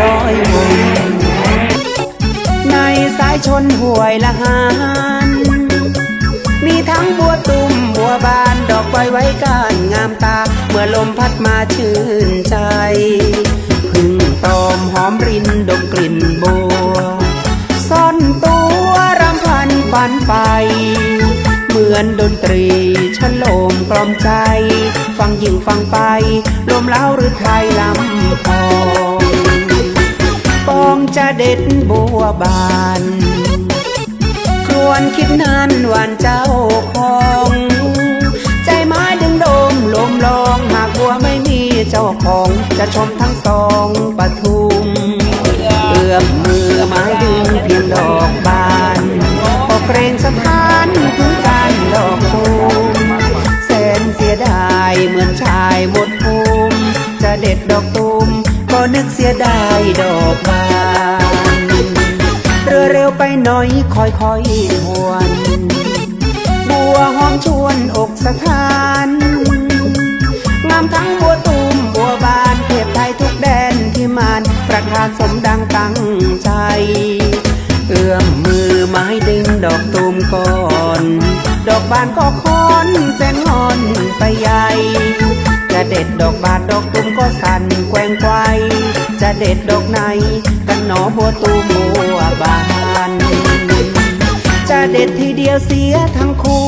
ลอยวนในสายชนห่วยละหานมีทั้งบัวตุ่มบัวบานดอกไว้ไว้การงามตา เมื่อลมพัดมาชื่นใจ พึ่งตอมหอมรินดมกลิ่นบัวซ่อนตัวรำพันฝันไปเหมือนดนตรีฉโลมกล่อมใจ ฟังยิ่งฟังไป ลมเล้าหรือไทยลำพอง ด็ดบัวบาน ครวรคิดนานวานเจ้าของใจไม้ดึงโดมลมลองหากบัวไม่มีเจ้าของจะชมทั้งสองปทุมเอื้อมมือไม้ดึงเพียงดอกบานก็เกรงสถานถึงการดอกตูมแสนเสียดายเหมือนชายหมดภูมิจะเด็ดดอกตูมก็นึกเสียดายดอกบาน น่อยคอยคอยทวนบัวหอมชวนอกสถาน งามทั้งบัวตูมบัวบานเทียบไทยทุกแดนที่มานประทานสมดังตั้งใจ เอื้อมมือไม้ดึงดอกตูมก่อน ดอกบานก็คอนแสนงอนไปใหญ่จะเด็ดดอกบานดอกตูมก็สั่นแกว่งไกวจะเด็ดดอกไหนกันหนอบัวตูมบัวบาน เด็ดทีเดียวเสียทั้งคู่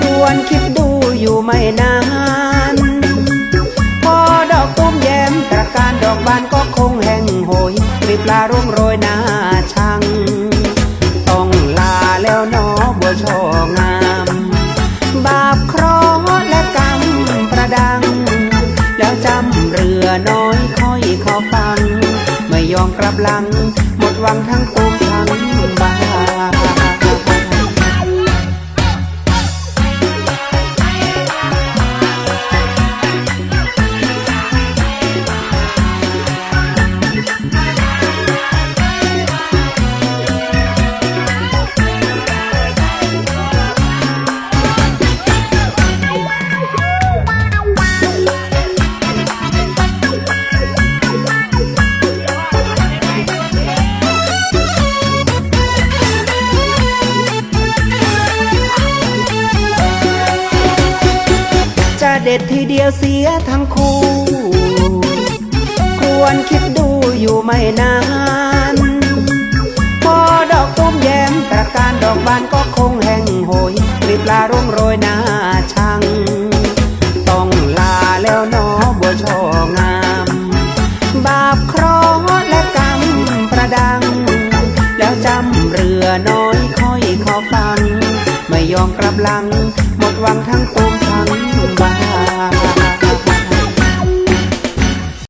ควรคิดดูอยู่ไม่นาน พอดอกตุ้มแย้มตระการดอกบานก็คงแห้งโหยกลีบลาร่วงโรยหน้าชัง ต้องลาแล้วนอบัวช่องาม บาปคราะห์และกรรมประดัง แล้วจำเรือน้อยค่อยขอฟัง ไม่ยอมกลับหลัง หมดหวังทั้งตุ้ม เด็ดทีเดียวเสียทั้งคู่ ควรคิดดูอยู่ไม่นาน กลับหลัง หมดหวังทั้งตูมทั้งบาน